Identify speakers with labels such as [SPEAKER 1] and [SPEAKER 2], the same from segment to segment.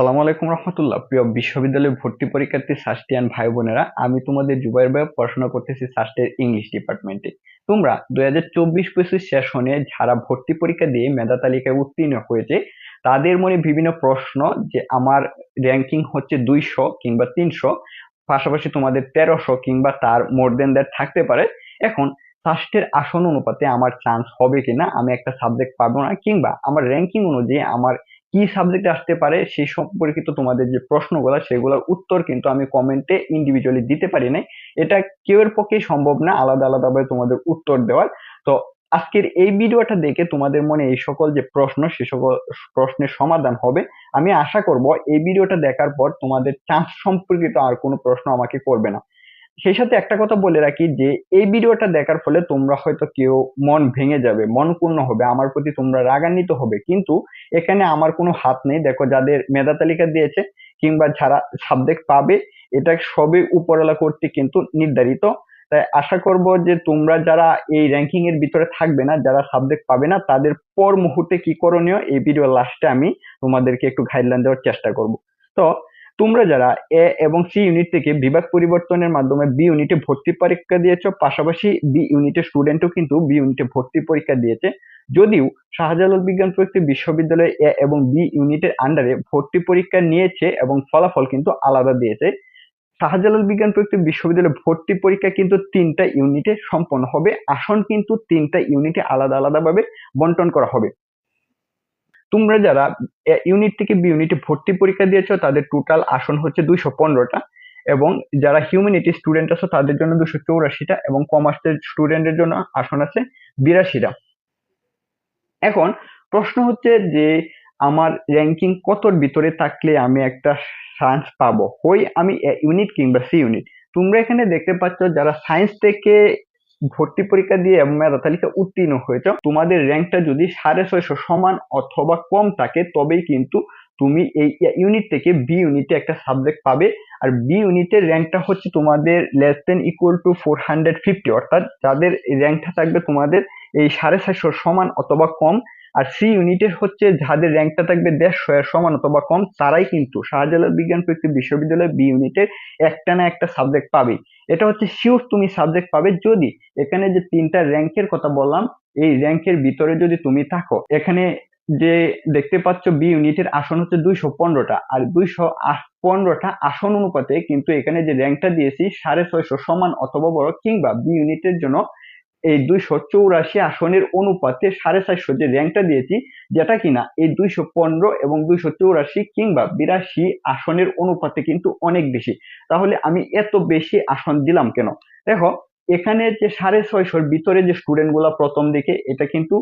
[SPEAKER 1] সালামু আলাইকুম রহমতুল্লাহ। প্রিয় বিশ্ববিদ্যালয় ভর্তি পরীক্ষার্থী সাস্টিয়ান ভাই বোনেরা, আমি তোমাদের জুবাইর ভাই পড়াশোনা করতেছি সাস্টের ইংলিশ ডিপার্টমেন্টে। তোমরা দুই হাজার চব্বিশ পঁচিশ সেশনে যারা ভর্তি পরীক্ষা দিয়ে মেধা তালিকায় উত্তীর্ণ হয়েছে, তাদের মনে বিভিন্ন প্রশ্ন যে আমার র্যাঙ্কিং হচ্ছে দুইশো কিংবা তিনশো, পাশাপাশি তোমাদের তেরোশো কিংবা তার মোর দেন দ্যাট থাকতে পারে। এখন সাস্টের আসন অনুপাতে আমার চান্স হবে কিনা, আমি একটা সাবজেক্ট পাবো না, কিংবা আমার র্যাঙ্কিং অনুযায়ী আমার কি সাবজেক্ট আসতে পারে সেই সম্পর্কিত তোমাদের যে প্রশ্নগুলো, সেগুলোর উত্তর কিন্তু আমি কমেন্টে ইন্ডিভিজুয়ালি দিতে পারি নাই। এটা কেউর পক্ষেই সম্ভব না, আলাদা আলাদাভাবে তোমাদের উত্তর দেওয়ার। তো আজকের এই ভিডিওটা দেখে তোমাদের মনে এই সকল যে প্রশ্ন, সে সকল প্রশ্নের সমাধান হবে। আমি আশা করব এই ভিডিওটা দেখার পর তোমাদের চান্স সম্পর্কিত আর কোনো প্রশ্ন আমাকে করবে না। সেই সাথে একটা কথা বলে রাখি যে, এই ভিডিওটা দেখার ফলে তোমরা হয়তো কেউ মন ভেঙে যাবে মন পূর্ণ হবে, আমার প্রতি তোমরা রাগান্বিত হবে। কিন্তু এখানে আমার কোনো হাত নেই। দেখো, যাদের মেধা তালিকা দিয়েছে কিংবা যারা সাবজেক্ট পাবে, এটা সবই উপরওয়ালা করতে কিন্তু নির্ধারিত। তাই আশা করব যে তোমরা যারা এই র্যাঙ্কিং এর ভিতরে থাকবে না, যারা সাবজেক্ট পাবে না, তাদের পর মুহূর্তে কি করণীয়? এই ভিডিও লাস্টে আমি তোমাদেরকে একটু গাইডলাইন দেওয়ার চেষ্টা করব। তো তোমরা যারা এ এবং সি ইউনিট থেকে বিভাগ পরিবর্তনের মাধ্যমে বি ইউনিটে ভর্তি পরীক্ষা দিয়েছ, পাশাপাশি বি ইউনিটের স্টুডেন্টও কিন্তু বি ইউনিটে ভর্তি পরীক্ষা দিয়েছে। যদিও শাহজালাল বিজ্ঞান প্রযুক্তি বিশ্ববিদ্যালয় এ এবং বি ইউনিটের আন্ডারে ভর্তি পরীক্ষা নিয়েছে এবং ফলাফল কিন্তু আলাদা দিয়েছে। শাহজালাল বিজ্ঞান প্রযুক্তি বিশ্ববিদ্যালয়ে ভর্তি পরীক্ষা কিন্তু তিনটা ইউনিটে সম্পন্ন হবে। আসন কিন্তু তিনটা ইউনিটে আলাদা আলাদাভাবে বন্টন করা হবে। তোমরা যারা ইউনিট থেকে বি ইউনিটে ভর্তি পরীক্ষা দিয়েছ, তাদের টোটাল আসন হচ্ছে দুইশো পনেরোটা এবং যারা হিউম্যানিটি স্টুডেন্ট আছে, তাদের জন্য দুশো চৌরাশিটা এবং কমার্সের স্টুডেন্টের জন্য আসন আছে বিরাশিটা। এখন প্রশ্ন হচ্ছে যে, আমার র্যাঙ্কিং কতর ভিতরে থাকলে আমি একটা চান্স পাবো? হই আমি ইউনিট কিংবা সি ইউনিট তোমরা এখানে দেখতে পাচ্ছ যারা সায়েন্স থেকে ভর্তি পরীক্ষা দিয়ে এবং মেধা তালিকা উত্তীর্ণ হয়েছ। তোমাদের র্যাঙ্কটা যদি সাড়ে ছয়শো সমান অথবা কম থাকে, তবেই কিন্তু তুমি এই ইউনিট থেকে বি ইউনিটে একটা সাবজেক্ট পাবে। আর বি ইউনিটের র্যাঙ্কটা হচ্ছে তোমাদের less than equal to four hundred fifty অর্থাৎ যাদের র্যাঙ্কটা থাকবে তোমাদের এই সাড়ে চারশোর সমান অথবা কম, আর সি ইউনিটের হচ্ছে যাদের র্যাঙ্কটা থাকবে দেড়শো এর সমান অথবা কম, তারাই কিন্তু শাহজালাল বিজ্ঞান প্রযুক্তি বিশ্ববিদ্যালয় বি ইউনিটের একটা না একটা সাবজেক্ট পাবে। এটা হচ্ছে শিওর তুমি সাবজেক্ট পাবে যদি এখানে যে তিনটা র্যাঙ্কের কথা বললাম, এই র্যাঙ্কের ভিতরে যদি তুমি থাকো, এখানে যে দেখতে পাচ্ছ বি ইউনিটের আসন হচ্ছে দুইশো পনেরোটা, আর দুইশো পনেরোটা আসন অনুপাতে কিন্তু এখানে যে র্যাঙ্কটা দিয়েছি সাড়ে ছয়শো সমান অথবা বড় কিংবা বি ইউনিটের জন্য এই দুইশো চৌরাশি আসনের অনুপাতে সাড়ে চারশো যে র্যাঙ্কটা দিয়েছি, যেটা কিনা এই দুইশো পনেরো এবং দুইশো চৌরাশি কিংবা বিরাশি আসনের অনুপাতে কিন্তু অনেক বেশি। তাহলে আমি এত বেশি আসন দিলাম কেন? দেখো, এখানে যে সাড়ে ছয়শোর ভিতরে যে স্টুডেন্টগুলা প্রথম দিকে, এটা কিন্তু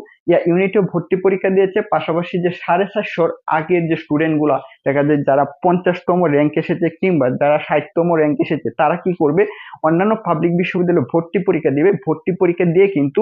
[SPEAKER 1] ইউনিটে ভর্তি পরীক্ষা দিয়েছে, পাশাপাশি যে সাড়ে চারশোর আগের যে স্টুডেন্টগুলা দেখা যায় যারা পঞ্চাশতম র্যাঙ্ক এসেছে কিংবা যারা ষাটতম র্যাঙ্ক এসেছে, তারা কি করবে? অন্যান্য পাবলিক বিশ্ববিদ্যালয়ে ভর্তি পরীক্ষা দিবে। ভর্তি পরীক্ষা দিয়ে কিন্তু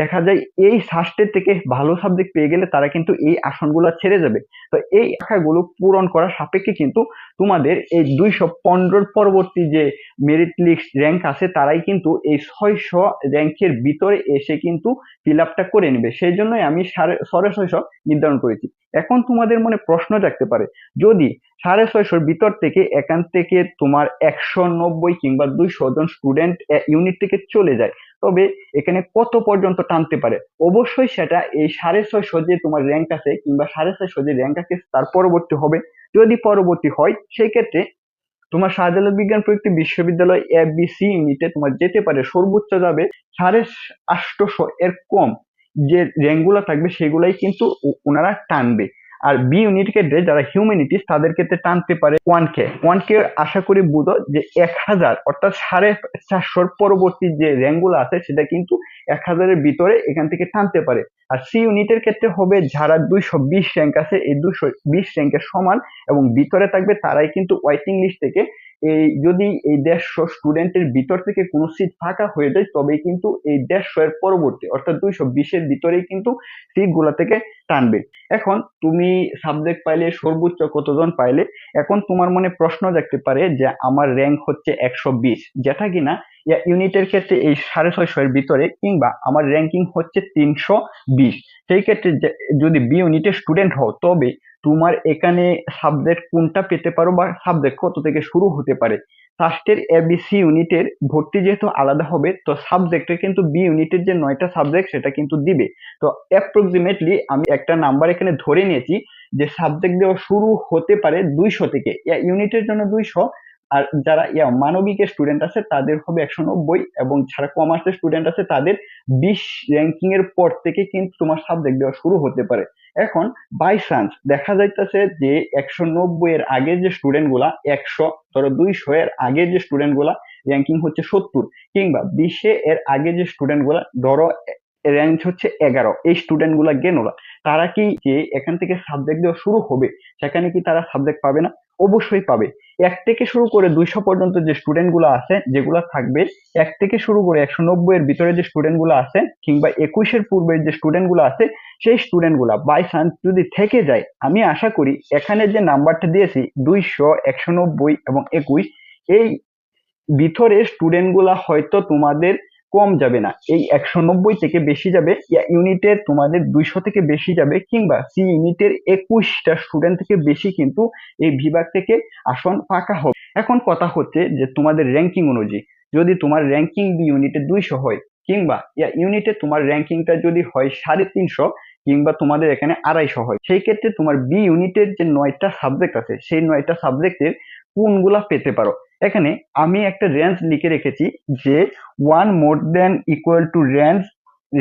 [SPEAKER 1] দেখা যায় এই সাস্টের থেকে ভালো সাবজেক্ট পেয়ে গেলে তারা কিন্তু এই আসনগুলো ছেড়ে যাবে। তো এই আশাগুলো পূরণ করার সাপেক্ষে কিন্তু তোমাদের এই দুইশো পনেরোর পরবর্তী যে মেরিট লিস্ট র্যাঙ্ক আছে, তারাই কিন্তু এই ছয়শো র্যাঙ্কের ভিতরে এসে কিন্তু ফিল আপটা করে নেবে। সেই জন্যই আমি সাড়ে সাড়ে ছয়শো নির্ধারণ করেছি। এখন তোমাদের মনে প্রশ্ন থাকতে পারে, যদি সাড়ে ছয়শোর ভিতর থেকে এখান থেকে তোমার একশো নব্বই কিংবা দুইশো জন স্টুডেন্ট ইউনিট থেকে চলে যায়, তবে এখানে কত পর্যন্ত টানতে পারে? অবশ্যই সেটা এই সাড়ে ছয়শো যে তোমার র্যাঙ্ক আছে কিংবা সাড়ে ছয়শো যে র্যাঙ্ক আছে তার পরবর্তী হবে। যদি পরবর্তী হয় সেই ক্ষেত্রে তোমার শাহজালাল বিজ্ঞান প্রযুক্তি বিশ্ববিদ্যালয় এ বি সি ইউনিটে তোমার যেতে পারে, সর্বোচ্চ যাবে সাড়ে আটশোশো এর কম। যে র্যাঙ্কগুলো থাকবে সেগুলাই কিন্তু ওনারা টানবে। আর বি ইউনিট ক্ষেত্রে যারা হিউম্যানিটিস তাদের ক্ষেত্রে টানতে পারে ওয়ান কে ওয়ান কে আশা করি বুঝো যে এক হাজার অর্থাৎ সাড়ে চারশোর পরবর্তী যে র্যাঙ্কগুলো আছে সেটা কিন্তু এক হাজারের ভিতরে এখান থেকে টানতে পারে। আর সি ইউনিটের ক্ষেত্রে হবে যারা দুইশো বিশ র্যাঙ্ক আছে, এই দুইশো বিশ র্যাঙ্কের সমান এবং ভিতরে থাকবে তারাই কিন্তু ওয়েটিং লিস্ট থেকে এই যদি এই দেড়শো স্টুডেন্টের ভিতর থেকে কোনো সিট ফাঁকা হয়ে যায়, তবেই কিন্তু এই দেড়শো এর পরবর্তী, অর্থাৎ দুইশো বিশের ভিতরেই কিন্তু সিটগুলা থেকে টানবে। এখন তুমি সাবজেক্ট পাইলে, সর্বোচ্চ কতজন পাইলে, এখন তোমার মনে প্রশ্ন দেখতে পারে যে আমার র্যাঙ্ক হচ্ছে একশো বিশ। যেটা কিনা ইউনিটের ক্ষেত্রে এই সাড়ে ছয়শো এর ভিতরে কিংবা আমার র্যাঙ্কিং হচ্ছে তিনশো বিশ। সেই ক্ষেত্রে যদি বি ইউনিটের স্টুডেন্ট হও, তবে তোমার এখানে সাবজেক্ট কোনটা পেতে পারো বা সাবজেক্ট কত থেকে শুরু হতে পারে? ফার্স্টের এ বি সি ইউনিটের ভর্তি যেহেতু আলাদা হবে, তো সাবজেক্টে কিন্তু বি ইউনিটের যে নয়টা সাবজেক্ট সেটা কিন্তু দিবে। তো অ্যাপ্রক্সিমেটলি আমি একটা নাম্বার এখানে ধরে নিয়েছি যে সাবজেক্ট দেওয়া শুরু হতে পারে দুইশো থেকে। ইউনিটের জন্য দুইশো, আর যারা মানবিকের স্টুডেন্ট আছে তাদের হবে একশো নব্বই, এবং যারা কমার্সের স্টুডেন্ট আছে তাদের বিশ র্যাঙ্কিং এর পর থেকে কিন্তু তোমার সাবজেক্ট দেওয়া শুরু হতে পারে। এখন বাই চান্স দেখা যাইতেছে যে একশো নব্বই এর আগে যে স্টুডেন্টগুলা, একশো, ধরো দুইশো এর আগে যে স্টুডেন্টগুলা র্যাঙ্কিং হচ্ছে সত্তর, কিংবা বিশে এর আগে যে স্টুডেন্টগুলা, ধরো র্যাঙ্ক হচ্ছে এগারো, এই স্টুডেন্টগুলা গেনোরা তারা কি যে এখান থেকে সাবজেক্ট দেওয়া শুরু হবে, সেখানে কি তারা সাবজেক্ট পাবে না? অবশ্যই পাবে। এক থেকে শুরু করে দুইশো পর্যন্ত যে স্টুডেন্টগুলো আছে, যেগুলো থাকবে, এক থেকে শুরু করে একশো নব্বই এর ভিতরে যে স্টুডেন্টগুলো আছে, কিংবা একুশের পূর্বের যে স্টুডেন্টগুলো আছে, সেই স্টুডেন্টগুলা বাই চান্স যদি থেকে যায়, আমি আশা করি এখানে যে নাম্বারটা দিয়েছি, দুইশো, একশো নব্বই এবং একুশ, এই ভিতরে স্টুডেন্টগুলা হয়তো তোমাদের কম যাবে না। এই একশো নব্বই থেকে বেশি যাবে ইউনিটের তোমাদের দুইশো থেকে বেশি যাবে কিংবা সি ইউনিটের একুশটা স্টুডেন্ট থেকে বেশি কিন্তু এই বিভাগ থেকে আসন ফাঁকা হবে। এখন কথা হচ্ছে যে তোমাদের র্যাঙ্কিং অনুযায়ী, যদি তোমার র্যাঙ্কিং বি ইউনিটে দুইশো হয় কিংবা ইয়া ইউনিটে তোমার র্যাঙ্কিংটা যদি হয় সাড়ে তিনশো কিংবা তোমাদের এখানে আড়াইশো হয়, সেই ক্ষেত্রে তোমার বি ইউনিটের যে নয়টা সাবজেক্ট আছে, সেই নয়টা সাবজেক্টের কোনগুলা পেতে পারো? এখানে আমি একটা রেঞ্জ লিখে রেখেছি যে one more than equal to range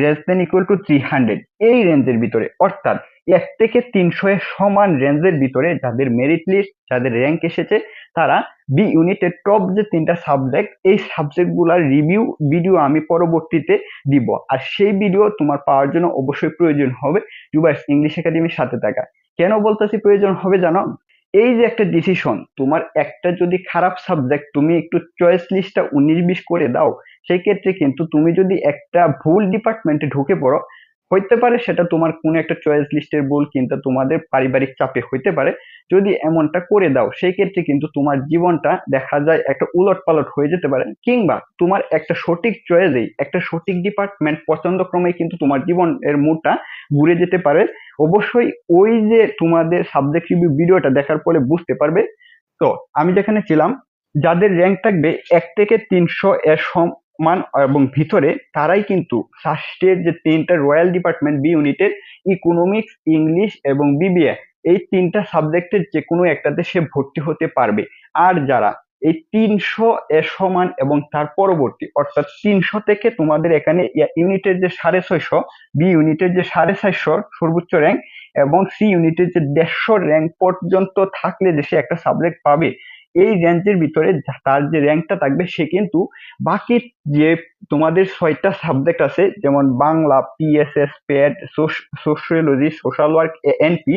[SPEAKER 1] less than equal to three hundred এই রেঞ্জের ভিতরে। অর্থাৎ এক থেকে তিনশো এর সমান রেঞ্জের ভিতরে যাদের মেরিট লিস্ট যাদের র্যাঙ্ক এসেছে, তারা বি ইউনিটের টপ যে তিনটা সাবজেক্ট এই সাবজেক্টগুলার রিভিউ ভিডিও আমি পরবর্তীতে দিব। আর সেই ভিডিও তোমার পাওয়ার জন্য অবশ্যই প্রয়োজন হবে। টুবার্স ইংলিশ একাডেমির সাথে থাকা। কেন বলতেছি প্রয়োজন হবে জানো? এই যে একটা ডিসিশন তোমার একটা যদি খারাপ সাবজেক্ট তুমি একটু চয়েস লিস্টটা উনিশ বিশ করে দাও, সেই ক্ষেত্রে কিন্তু তুমি যদি একটা ভুল ডিপার্টমেন্টে ঢুকে পড়ো হইতে পারে, সেটা তোমার কোনো একটা চয়েস লিস্টের ভুল কিন্তু তোমাদের পারিবারিক চাপে হইতে পারে। যদি এমনটা করে দাও সেই ক্ষেত্রে কিন্তু তোমার জীবনটা দেখা যায় একটা উলট পালট হয়ে যেতে পারে। কিংবা তোমার একটা সঠিক চয়েসেই একটা সঠিক ডিপার্টমেন্ট পছন্দ ক্রমে কিন্তু তোমার জীবনের মুডটা ঘুরে যেতে পারে। অবশ্যই ওই যে তোমাদের সাবজেক্ট রিভিউ ভিডিওটা দেখার পরে বুঝতে পারবে। তো, আমি যেখানে ছিলাম, যাদের র্যাঙ্ক থাকবে এক থেকে তিনশো এর সমান এবং ভিতরে তারাই কিন্তু ফার্স্টের যে তিনটা রয়্যাল ডিপার্টমেন্ট বি ইউনিটের ইকোনমিক্স ইংলিশ এবং বিবিএ এই তিনটা সাবজেক্টের যে কোনো একটাতে সে ভর্তি হতে পারবে। আর যারা এই তিনশো এর সমান এবং তার পরবর্তী, অর্থাৎ তিনশো থেকে তোমাদের এখানে ইউনিটের যে সাড়ে ছয়শো বি ইউনিটের যে সাড়ে চারশো সর্বোচ্চ র্যাঙ্ক এবং সি ইউনিটের যে দেড়শো র্যাঙ্ক পর্যন্ত থাকলে যে সে একটা সাবজেক্ট পাবে এই রেঞ্জের ভিতরে তার যে র্যাঙ্কটা থাকবে, সে কিন্তু বাকি যে তোমাদের ছয়টা সাবজেক্ট আছে, যেমন বাংলা পিএসএস প্যাড সোশিয়োলজি সোশ্যাল ওয়ার্ক এনপি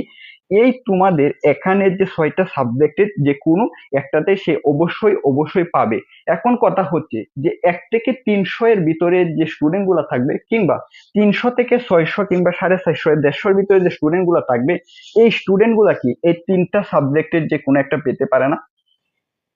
[SPEAKER 1] এই তোমাদের এখানে যে ছয়টা সাবজেক্টের যে কোনো একটাতে সে অবশ্যই অবশ্যই পাবে। এখন কথা হচ্ছে যে এক থেকে তিনশো এর ভিতরে যে স্টুডেন্টগুলা থাকবে, কিংবা তিনশো থেকে ছয়শো কিংবা সাড়ে চারশো দেড়শোর ভিতরে যে স্টুডেন্টগুলা থাকবে, এই স্টুডেন্টগুলা কি এই তিনটা সাবজেক্টের যে কোনো একটা পেতে পারে না?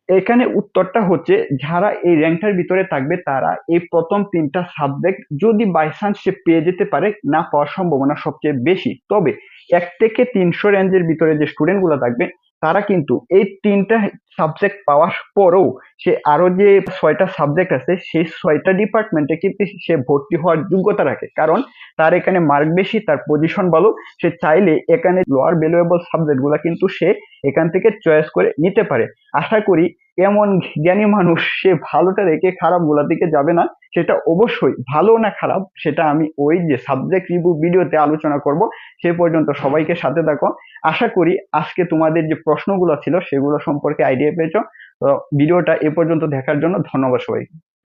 [SPEAKER 1] এখানে উত্তরটা হচ্ছে যারা এই র্যাঙ্কটার ভিতরে থাকবে তারা এই প্রথম তিনটা সাবজেক্ট যদি বাই চান্স সে পেয়ে যেতে পারে, না পাওয়ার সম্ভাবনা সবচেয়ে বেশি। তবে এক থেকে তিনশো রেঞ্জের ভিতরে যে স্টুডেন্টগুলো থাকবে, তারা কিন্তু এই তিনটা সাবজেক্ট পাওয়ার পরেও সে আরও যে ছয়টা সাবজেক্ট আছে, সেই ছয়টা ডিপার্টমেন্টে কিন্তু সে ভর্তি হওয়ার যোগ্যতা রাখে। কারণ তার এখানে মার্ক বেশি, তার পজিশন ভালো, সে চাইলে এখানে লোয়ার ভ্যালুয়েবল সাবজেক্টগুলা কিন্তু সে এখান থেকে চয়েস করে নিতে পারে। আশা করি এমন জ্ঞানী মানুষ সে ভালোটা রেখে খারাপগুলার দিকে যাবে না, সেটা অবশ্যই ভালো না খারাপ, সেটা আমি ওই যে সাবজেক্ট রিভিউ ভিডিওতে আলোচনা করব, সে পর্যন্ত সবাইকে সাথে থাকো। আশা করি আজকে তোমাদের যে প্রশ্নগুলো ছিল সেগুলো সম্পর্কে আইডিয়া পেয়েছ। তো ভিডিওটা এ পর্যন্ত দেখার জন্য ধন্যবাদ সবাইকে।